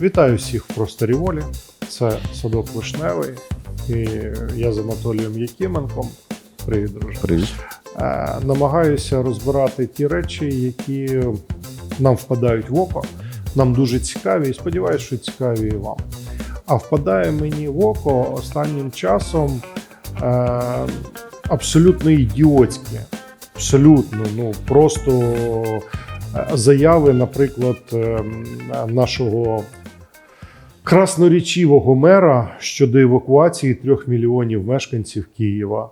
Вітаю всіх в просторі волі. Це садок Вишневий. І я з Анатолієм Якименком. Привіт, друже. Привіт. Е, намагаюся розбирати ті речі, які нам впадають в око. Нам дуже цікаві і сподіваюся, що цікаві і вам. А впадає мені в око останнім часом е, абсолютно ідіотські. Абсолютно, ну просто е, заяви, наприклад, е, нашого красноречивого мера щодо евакуації трьох мільйонів мешканців Києва.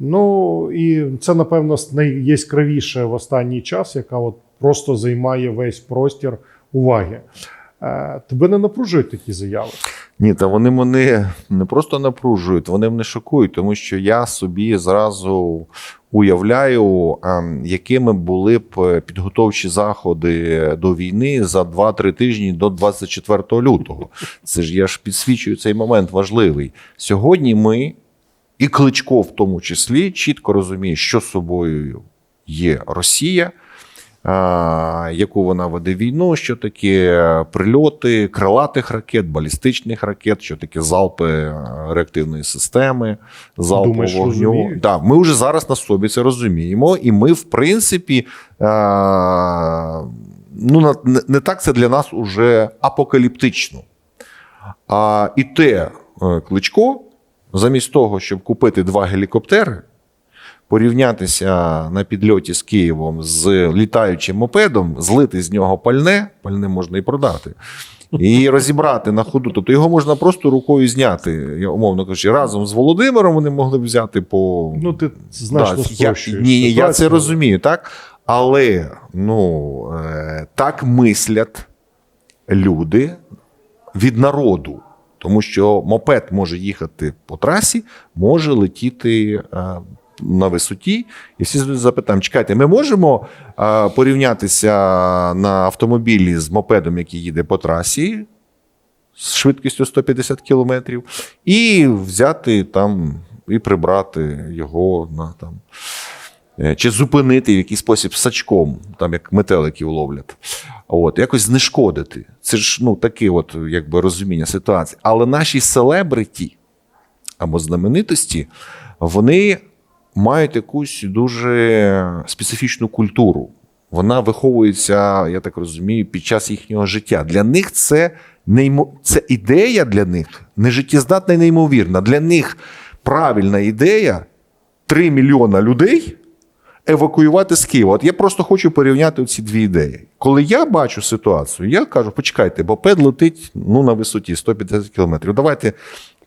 Ну і це, напевно, найяскравіше в останній час, яка от просто займає весь простір уваги. Е, Тебе не напружують такі заяви? Ні, та вони мене не просто напружують, вони мене шокують, тому що я собі зразу уявляю, ем, якими були б підготовчі заходи до війни за 2-3 тижні до 24 лютого. Це ж я ж підсвічую цей момент важливий. Сьогодні ми, і Кличко в тому числі, чітко розуміє, що собою є Росія. Яку вона веде війну, що таке прильоти крилатих ракет, балістичних ракет, що таке залпи е, реактивної системи, залпу вогню. Да, ми вже зараз на собі це розуміємо, і ми, в принципі, ну, не, не так це для нас уже апокаліптично. А і те е, кличко, замість того, щоб купити два гелікоптери, порівнятися на підльоті з Києвом з літаючим мопедом, злити з нього пальне, пальне можна і продати. І розібрати на ходу. Тобто його можна просто рукою зняти, я умовно кажучи, разом з Володимиром вони могли б взяти по Ну, ти значно Да, я, ні, ні, я це розумію, так? Але ну, е, так мислять люди від народу. Тому що мопед може їхати по трасі, може летіти е, на висоті. І всі запитання: чекайте, ми можемо порівнятися на автомобілі з мопедом, який їде по трасі з швидкістю 150 кілометрів, і взяти там і прибрати його на там. е, Чи зупинити в якийсь спосіб сачком, там як метеликів ловлять, от якось знешкодити. Це ж ну таке, от якби розуміння ситуації. Але наші селебриті або знаменитості, вони мають якусь дуже специфічну культуру. Вона виховується, я так розумію, під час їхнього життя. Для них це неймо... це ідея для них не життєздатна і неймовірна. Для них правильна ідея 3 мільйона людей евакуювати з Києва. От я просто хочу порівняти ці дві ідеї. Коли я бачу ситуацію, я кажу: почекайте, бо пед летить ну, на висоті 150 кілометрів. Давайте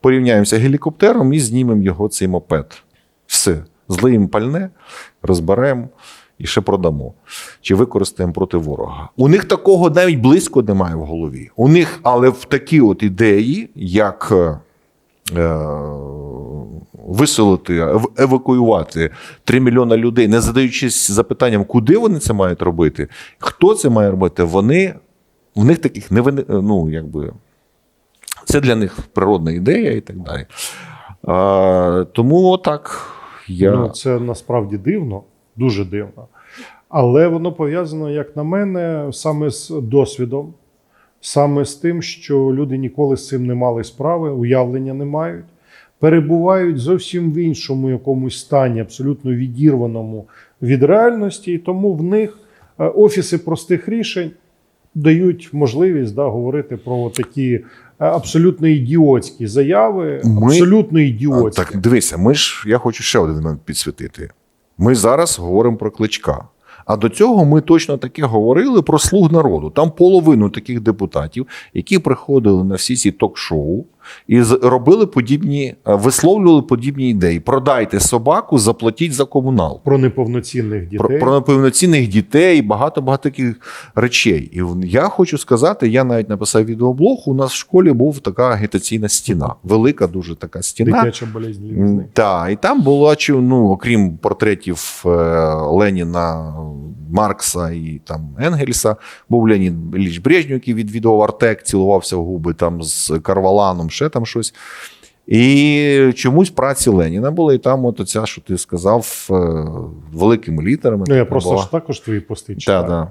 порівняємося гелікоптером і знімемо його цей мопед. Все, злиємо пальне, розберемо і ще продамо. Чи використаємо проти ворога. У них такого навіть близько немає в голові. У них, але в такі от ідеї, як. е, Виселити, евакуювати 3 мільйони людей, не задаючись запитанням, куди вони це мають робити, хто це має робити, вони в них таких не ну, якби, це для них природна ідея і так далі. А, тому так. Я... Ну, це насправді дивно, дуже дивно. Але воно пов'язано, як на мене, саме з досвідом, саме з тим, що люди ніколи з цим не мали справи, уявлення не мають, перебувають зовсім в іншому якомусь стані, абсолютно відірваному від реальності, і тому в них е, офіси простих рішень дають можливість да, говорити про такі абсолютно ідіотські заяви, Ми- абсолютно ідіотські. Так, дивися, ми ж я хочу ще один момент підсвітити. Ми зараз говоримо про кличка. А до цього ми точно таке говорили про слуг народу. Там половину таких депутатів, які приходили на всі ці ток-шоу і робили подібні, е, висловлювали подібні ідеї. Продайте собаку, заплатіть за комунал. Про неповноцінних дітей. Про, про неповноцінних дітей, багато багато таких речей. І я хочу сказати, я навіть написав відеоблог. У нас в школі був така агітаційна стіна, велика, дуже така стіна. Дитяча болезнь. Так, і там було ну, окрім портретів е, Леніна, Маркса і там Енгельса, був Леонід Ілліч Брежнєв, який відвідував Артек, цілувався в губи там з Карваланом, ще там щось. І чомусь праці Леніна були, і там от оця, що ти сказав, е, великими літерами. Ну, я просто була. ж також твої пости читаю. да. Е,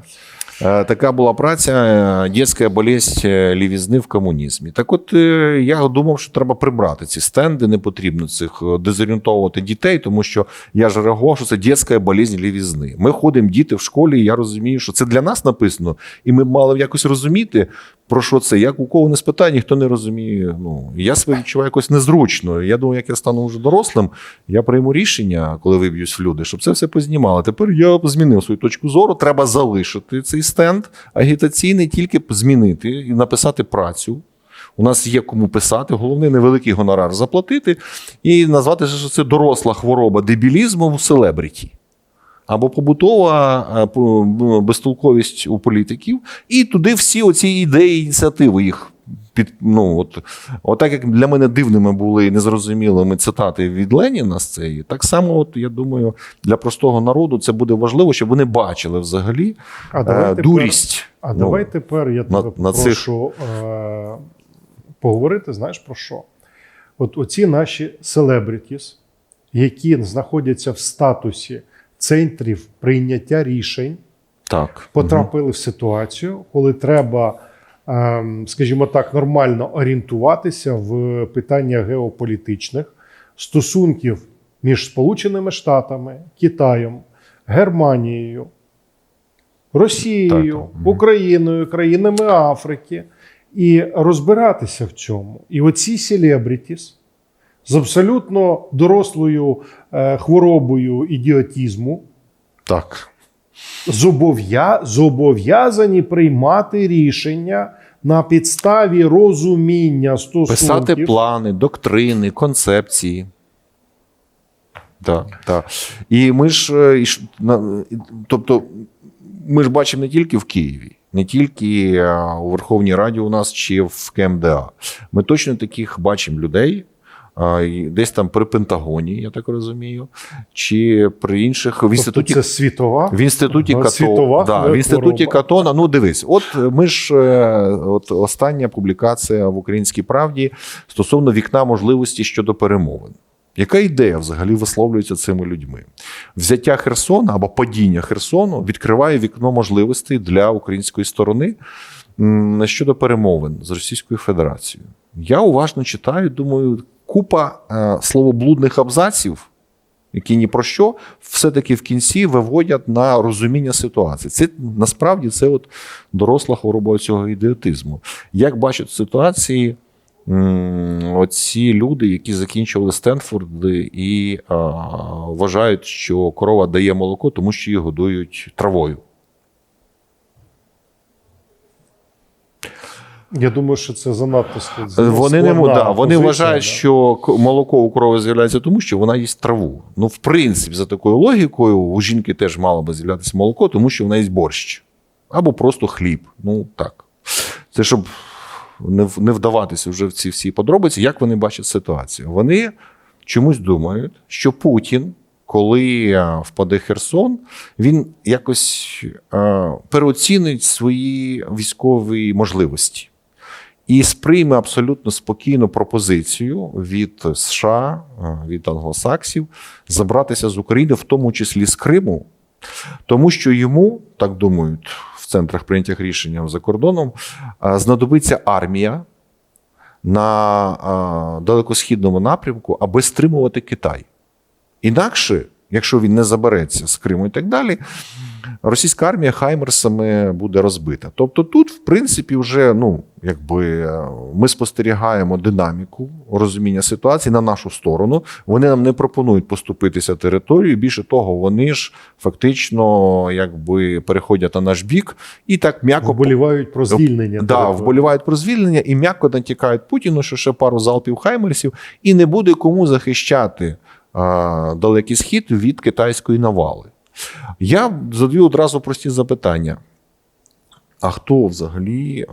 Така була праця дітська болість е, лівізни в комунізмі. Так от я думав, що треба прибрати ці стенди, не потрібно цих е, дезорієнтовувати дітей, тому що я ж реагував, що це дітська болезнь лівізни. Ми ходимо, діти в школі, і я розумію, що це для нас написано, і ми мали якось розуміти, про що це. Як у кого не спитає, ніхто не розуміє. Ну, я себе відчуваю якось незручно. Я думаю, як я стану вже дорослим, я прийму рішення, коли виб'юсь в люди, щоб це все познімали. Тепер я змінив свою точку зору. Треба залишити цей стенд агітаційний, тільки змінити і написати працю. У нас є кому писати, головне невеликий гонорар заплатити і назвати, що це доросла хвороба дебілізму в селебріті. Або побутова безтолковість у політиків, і туди всі оці ідеї, ініціативи їх під ну от, отак як для мене дивними були і незрозумілими цитати від Леніна з цієї, так само, от я думаю, для простого народу це буде важливо, щоб вони бачили взагалі А е, давай тепер- дурість. А Ну, давай тепер я на- тебе на цих- прошу е- поговорити, знаєш про що? От оці наші селебрітіс, які знаходяться в статусі центрів прийняття рішень, так. потрапили в ситуацію, коли треба, ем, скажімо так, нормально орієнтуватися в питаннях геополітичних стосунків між Сполученими Штатами, Китаєм, Германією, Росією, так. Україною, країнами Африки, і розбиратися в цьому. І оці селебрітіс з абсолютно дорослою е, хворобою ідіотізму так. зобов'я... зобов'язані приймати рішення на підставі розуміння стосунків. Писати плани, доктрини, концепції. Так, так. І ми ж, е, і тобто, ми ж бачимо не тільки в Києві, не тільки е, у Верховній Раді у нас чи в КМДА. Ми точно таких бачимо людей. Десь там при Пентагоні, я так розумію, чи при інших в Тобто інституті це світова. в інституті Ага, Като, світова да, в інституті Катона. Ну дивись, от ми ж е, от остання публікація в Українській правді стосовно вікна можливості щодо перемовин. Яка ідея взагалі висловлюється цими людьми? Взяття Херсона або падіння Херсону відкриває вікно можливостей для української сторони щодо перемовин з Російською Федерацією. Я уважно читаю, думаю, купа е, словоблудних абзаців, які ні про що, все-таки в кінці виводять на розуміння ситуації. Це насправді це от доросла хвороба цього ідіотизму. Як бачать ситуації м, оці люди, які закінчували Стенфорд і а, вважають, що корова дає молоко, тому що її годують травою. Я думаю, що це занадто ск- Е, Вони не да, вони позиція, вважають, да. що молоко у корови з'являється тому, що вона їсть траву. Ну, в принципі, за такою логікою, у жінки теж мало би з'являтися молоко, тому що вона їсть борщ. Або просто хліб. Ну так. Це щоб не, не вдаватися вже в ці всі подробиці, як вони бачать ситуацію. Вони чомусь думають, що Путін, коли е, впаде Херсон, він якось е, переоцінить свої військові можливості і сприйме абсолютно спокійно пропозицію від США, е, від англосаксів забратися з України, в тому числі з Криму, тому що йому, так думають в центрах прийняття рішення за кордоном, е, знадобиться армія на е, далекосхідному напрямку, аби стримувати Китай. Інакше, якщо він не забереться з Криму і так далі, російська армія Хаймерсами буде розбита. Тобто тут, в принципі, вже ну, якби е, ми спостерігаємо динаміку розуміння ситуації на нашу сторону. Вони нам не пропонують поступитися територією. Більше того, вони ж фактично якби переходять на наш бік і так м'яко вболівають про звільнення. Да, вболівають про звільнення і м'яко натякають Путіну, що ще пару залпів хаймерсів, і не буде кому захищати далекий схід від китайської навали. Я задаю одразу прості запитання. А хто взагалі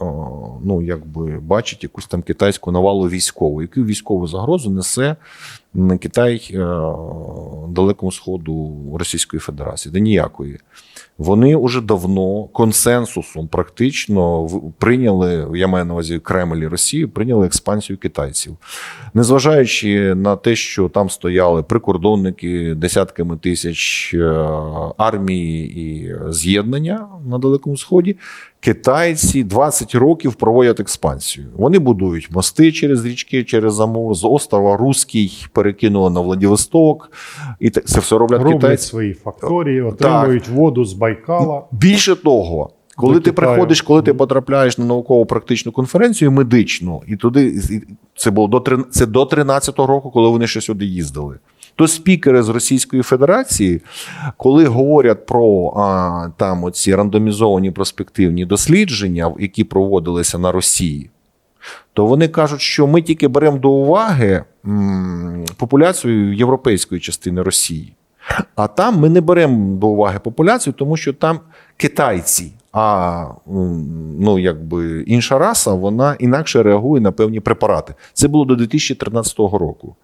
ну, якби бачить якусь там китайську навалу військову? Яку військову загрозу несе Китай далекому сходу Російської Федерації? Де ніякої. Вони вже давно консенсусом практично прийняли, я маю на увазі Кремль і Росію, прийняли експансію китайців. Незважаючи на те, що там стояли прикордонники десятками тисяч е, армії і з'єднання на Далекому Сході, китайці 20 років проводять експансію. Вони будують мости через річки, через Амур, з острова Руський перекинули на Владивосток. І це все роблять Роблять китайці. свої факторії, отримують воду з Байкала. Більше того, коли До ти Китаю. приходиш, коли ти потрапляєш на науково-практичну конференцію медичну, і туди і це було до трин- це до 13-го року, коли вони ще сюди їздили. То спікери з Російської Федерації, коли говорять про а, там оці рандомізовані проспективні дослідження, які проводилися на Росії, то вони кажуть, що ми тільки беремо до уваги м, популяцію європейської частини Росії. А там ми не беремо до уваги популяцію, тому що там китайці. А ну, якби інша раса, вона інакше реагує на певні препарати. Це було до 2013 року.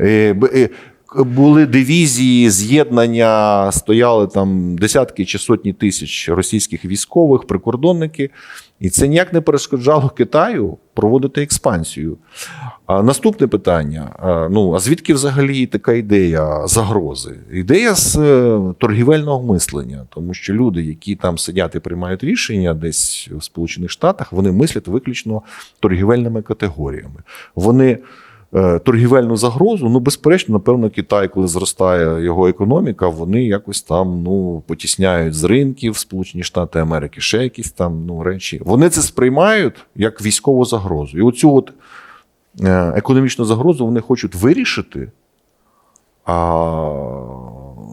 Е, е, Були дивізії, з'єднання, стояли там десятки чи сотні тисяч російських військових, прикордонники, і це ніяк не перешкоджало Китаю проводити експансію. А наступне питання: ну а звідки взагалі така ідея загрози? Ідея з е, торгівельного мислення, тому що люди, які там сидять і приймають рішення десь в Сполучених Штатах, вони мислять виключно торгівельними категоріями. Вони торгівельну загрозу, ну безперечно, напевно, Китай, коли зростає його економіка, вони якось там ну потісняють з ринків Сполучені Штати Америки, ще якісь там ну речі. Вони це сприймають як військову загрозу. І оцю от е, економічну загрозу вони хочуть вирішити. А...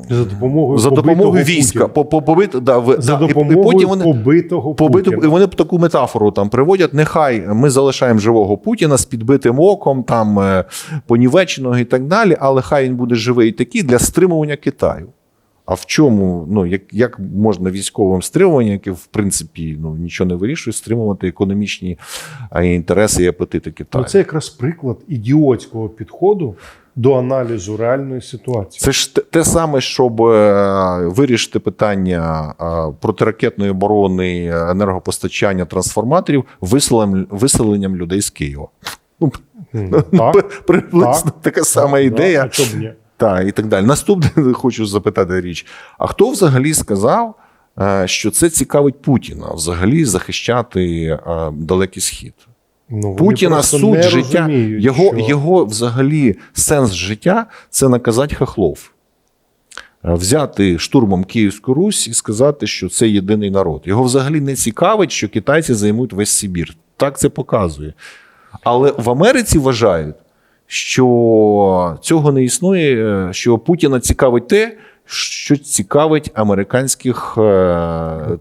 За допомогою За допомогою війська, по, по, побит, да, в- За да, і- і допомогою потім вони, побитого Побиту, і вони таку метафору там приводять. Нехай ми залишаємо живого Путіна з підбитим оком, там е, понівеченого і так далі, але хай він буде живий такий для стримування Китаю. А в чому, ну як, як можна військовим стримуванням, яке в принципі ну, нічого не вирішує, стримувати економічні інтереси і апетити Китаю? Ну, це якраз приклад ідіотського підходу до аналізу реальної ситуації. Це ж те, те саме, щоб е, вирішити питання протиракетної оборони, енергопостачання трансформаторів виселенням, виселенням людей з Києва. Ну, так, приблизно так, така сама так, ідея. Да, а чому б ні? Так, і так далі. Наступне хочу запитати річ: а хто взагалі сказав, е, що це цікавить Путіна взагалі захищати е, далекий схід? Ну, Путіна суть життя, розуміють, його, що- його взагалі сенс життя це наказати хахлов. Е, Взяти штурмом Київську Русь і сказати, що це єдиний народ. Його взагалі не цікавить, що китайці займуть весь Сибір. Так це показує. Але в Америці вважають, що цього не існує, е, що Путіна цікавить те, що цікавить американських е,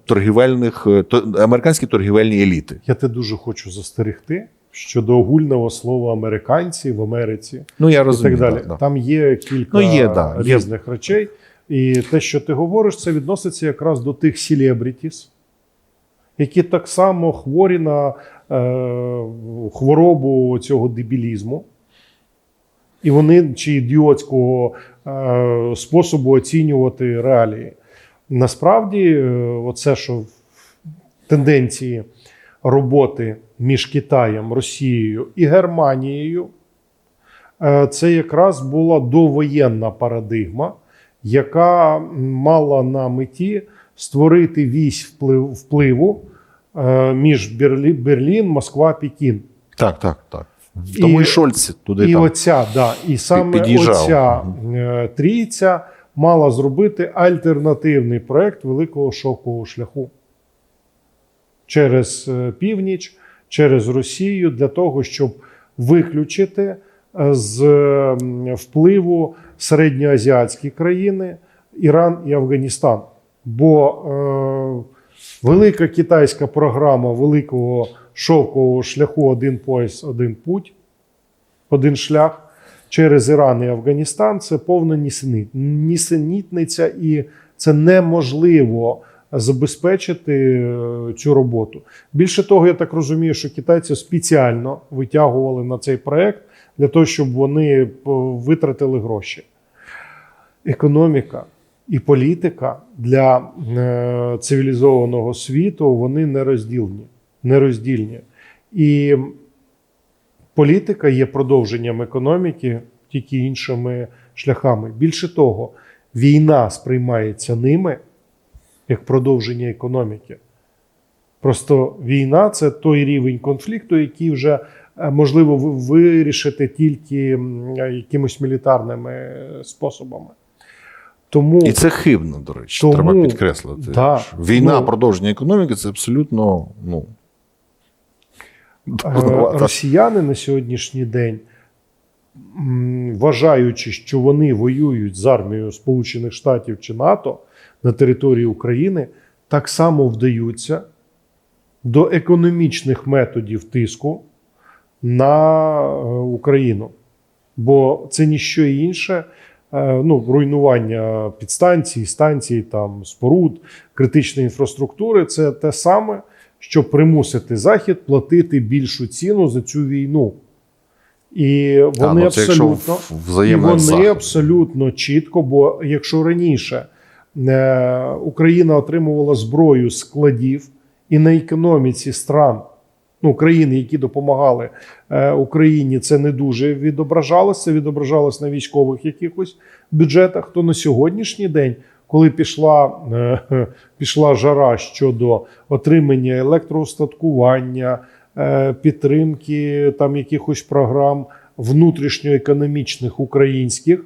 торгівельних е, американські торгівельні еліти. Я те дуже хочу застерегти щодо огульного слова американці в Америці Ну я і розумію. так далі. да, да. Там є кілька Ну, є, да, є. різних речей. І те, що ти говориш, це відноситься якраз до тих селебрітіс, які так само хворі на е, хворобу цього дебілізму. І вони чи ідіотського е, способу оцінювати реалії. Насправді, е, оце, що тенденції роботи між Китаєм, Росією і Германією, е, це якраз була довоєнна парадигма, яка мала на меті створити вісь вплив- впливу між Берлін, Москва, Пекін. Так, так, так. Тому і, Шольц туди І там. оця, да, і саме під'їжджав. оця е, трійця мала зробити альтернативний проект Великого шовкового шляху через е, північ, через Росію, для того, щоб виключити е, з впливу середньоазіатські країни, Іран і Афганістан. Бо е, велика китайська програма Великого шовкового шляху один пояс, один путь один шлях через Іран і Афганістан це повна нісенітниця, і це неможливо забезпечити е, цю роботу. Більше того, я так розумію, що китайці спеціально витягували на цей проект для того, щоб вони е, витратили гроші. Економіка і політика для е, цивілізованого світу вони нероздільні. Нероздільні. І політика є продовженням економіки тільки іншими шляхами. Більше того, війна сприймається ними як продовження економіки. Просто війна це той рівень конфлікту, який вже е, можливо вирішити тільки якимось мілітарними способами. Тому І це хибно, до речі, Тому- треба підкреслити. Да, Війна, ну- продовження економіки це абсолютно ну. Росіяни на сьогоднішній день, вважаючи, що вони воюють з армією Сполучених Штатів чи НАТО на території України, так само вдаються до економічних методів тиску на е, Україну. Бо це ніщо інше. е, Ну, руйнування підстанцій, станцій, там, споруд, критичної інфраструктури це те саме, щоб примусити Захід платити більшу ціну за цю війну. І вони А, ну, абсолютно і вони абсолютно чітко, бо якщо раніше е, Україна отримувала зброю з складів і на економіці стран, ну, країн, які допомагали е, Україні, це не дуже відображалося, відображалось на військових якихось бюджетах, то на сьогоднішній день. Коли пішла, е, пішла жара щодо отримання електроустаткування, е, підтримки там якихось програм внутрішньоекономічних українських,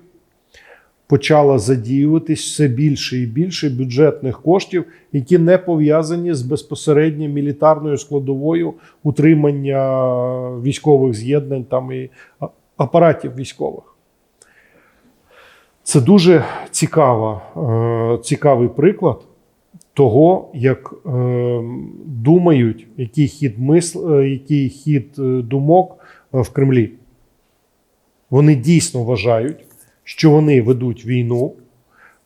почала задіюватись все більше і більше бюджетних коштів, які не пов'язані з безпосередньо мілітарною складовою утримання військових з'єднань там і апаратів військових. Це дуже цікава, е, цікавий приклад того, як е, думають, який хід мисл, е, який хід думок в Кремлі. Вони дійсно вважають, що вони ведуть війну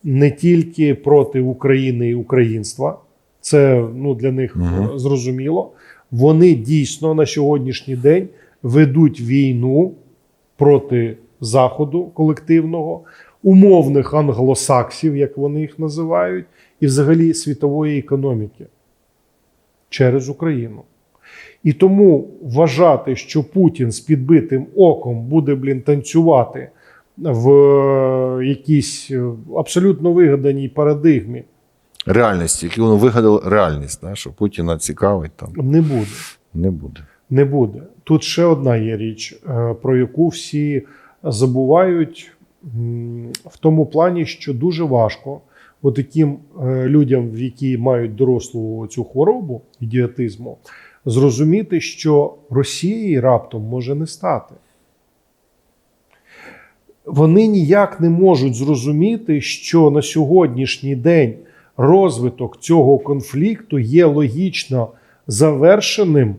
не тільки проти України і українства. Це ну, для них е, зрозуміло. Вони дійсно на сьогоднішній день ведуть війну проти Заходу колективного, умовних англосаксів, як вони їх називають, і взагалі світової економіки через Україну. І тому вважати, що Путін з підбитим оком буде блін, танцювати в е, якійсь е, абсолютно вигаданій парадигмі, реальності, які вони вигадали реальність, да, що Путіна цікавить там не буде. не буде. Не буде. Тут ще одна є річ, е, про яку всі забувають в тому плані, що дуже важко таким людям, які мають дорослу цю хворобу ідіотизму, зрозуміти, що Росії раптом може не стати. Вони ніяк не можуть зрозуміти, що на сьогоднішній день розвиток цього конфлікту є логічно завершеним е,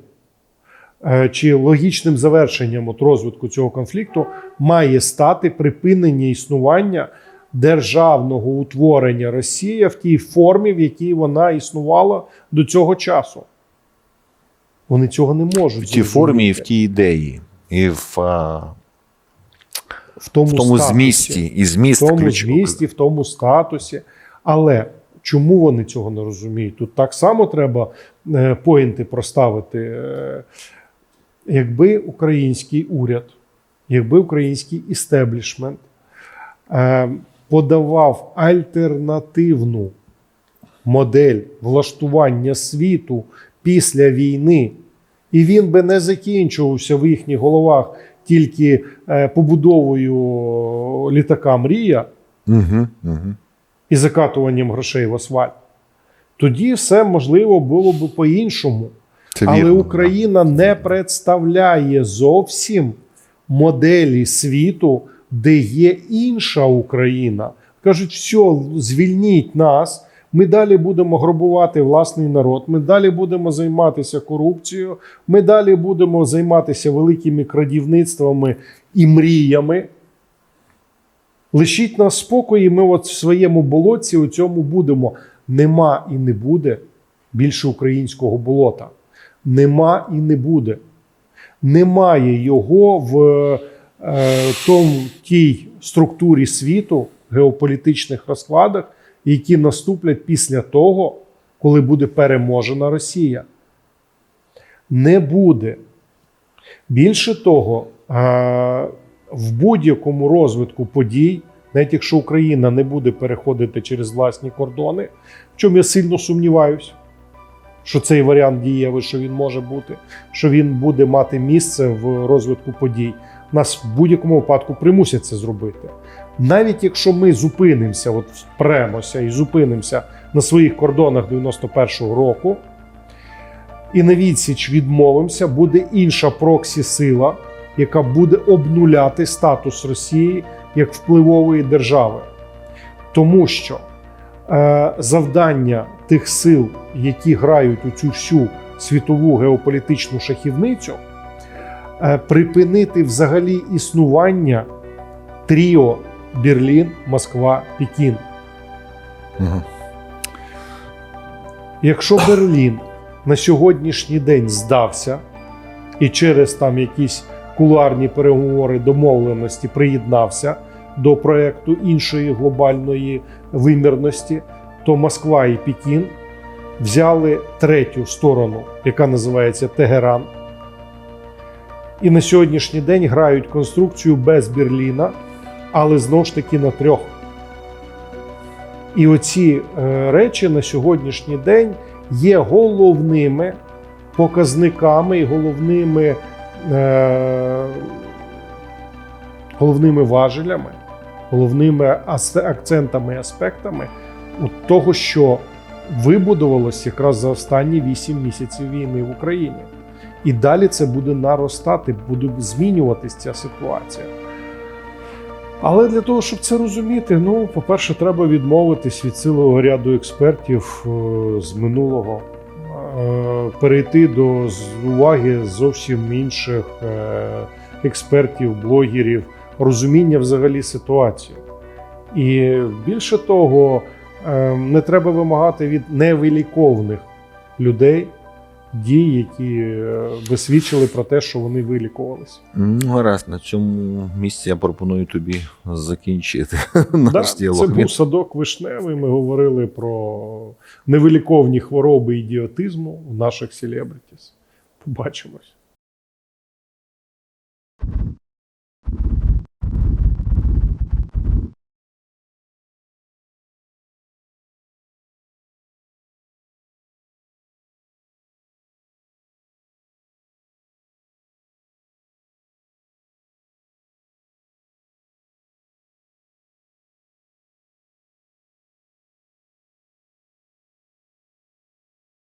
чи логічним завершенням от розвитку цього конфлікту має стати припинення існування державного утворення Росія в тій формі, в якій вона існувала до цього часу. Вони цього не можуть В тій зрозуміти. формі і в тій ідеї, і в, а, в тому, в тому статусі. змісті, і зміст в тому ключовий. змісті, в тому статусі. Але чому вони цього не розуміють? Тут так само треба е, поінти проставити. Якби український уряд, якби український істеблішмент е, подавав альтернативну модель влаштування світу після війни, і він би не закінчувався в їхніх головах тільки е, побудовою літака Мрія Угу, угу. і закатуванням грошей в асфальт, тоді все можливо було б по-іншому. Це Але вірно, Україна не представляє зовсім моделі світу, де є інша Україна. Кажуть, все, звільніть нас. Ми далі будемо грабувати власний народ. Ми далі будемо займатися корупцією. Ми далі будемо займатися великими крадівництвами і мріями. Лишіть нас спокої, ми от в своєму болотці у цьому будемо. Нема і не буде більше українського болота. Нема і не буде. Немає його в е, тому, тій структурі світу, геополітичних розкладах, які наступлять після того, коли буде переможена Росія. Не буде. Більше того, е, в будь-якому розвитку подій, навіть якщо Україна не буде переходити через власні кордони, в чому я сильно сумніваюсь, що цей варіант дієвий, що він може бути, що він буде мати місце в розвитку подій. Нас в будь-якому випадку примусять це зробити. Навіть якщо ми зупинимося, от впремося і зупинимося на своїх кордонах 91-го року, і на відсіч відмовимося, буде інша проксі-сила, яка буде обнуляти статус Росії як впливової держави. Тому що завдання тих сил, які грають у цю всю світову геополітичну шахівницю, е, припинити взагалі існування тріо Берлін, Москва, Пекін. Мгм. Якщо Берлін на сьогоднішній день здався і через там якісь кулуарні переговори домовленості приєднався до проекту іншої глобальної вимірності, то Москва і Пекін взяли третю сторону, яка називається Тегеран. І на сьогоднішній день грають конструкцію без Берліна, але знову ж таки на трьох. І оці е, речі на сьогоднішній день є головними показниками і головними, е, головними важелями, головними акцентами і аспектами от того, що вибудувалось якраз за останні 8 місяців війни в Україні. І далі це буде наростати, буде змінюватись ця ситуація. Але для того, щоб це розуміти, ну, по-перше, треба відмовитись від цілого ряду експертів е, з минулого, е, перейти до уваги зовсім інших е, експертів, блогерів, розуміння взагалі ситуації. І більше того, е, не треба вимагати від невиліковних людей дій, які е, висвідчили про те, що вони вилікувалися. Ну, гаразд, на цьому місці я пропоную тобі закінчити Да, наш це був садок вишневий. Ми говорили про невиліковні хвороби ідіотизму в наших селебритіс. Побачимось.